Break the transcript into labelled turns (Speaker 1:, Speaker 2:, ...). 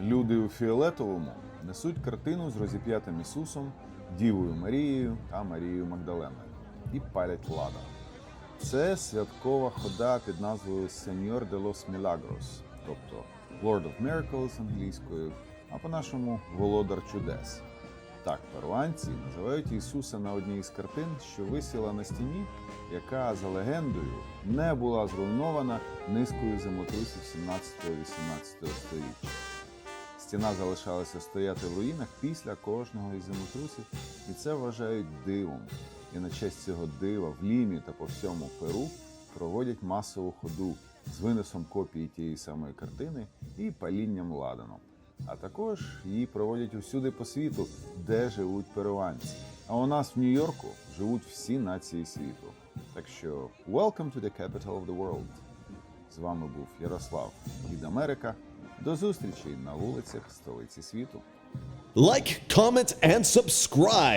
Speaker 1: Люди у фіолетовому несуть картину з розіп'ятим Ісусом, Дівою Марією та Марією Магдаленою і палять ладан. Це святкова хода під назвою Сеньор де лос Мілагрос, тобто Lord of Miracles англійською, а по-нашому Володар чудес. Так перуанці називають Ісуса на одній із картин, що висіла на стіні, яка за легендою не була зруйнована низкою землетрусів 17-18 століття. Стіна залишалася стояти в руїнах після кожного із землетрусів, і це вважають дивом. І на честь цього дива в Лімі та по всьому Перу проводять масову ходу з виносом копії тієї самої картини і палінням ладаном. А також її проводять усюди по світу, де живуть перуанці. А у нас в Нью-Йорку живуть всі нації світу. Так що welcome to the capital of the world. З вами був Ярослав від Америка. До зустрічі на вулицях столиці світу.
Speaker 2: Like, comment, and subscribe.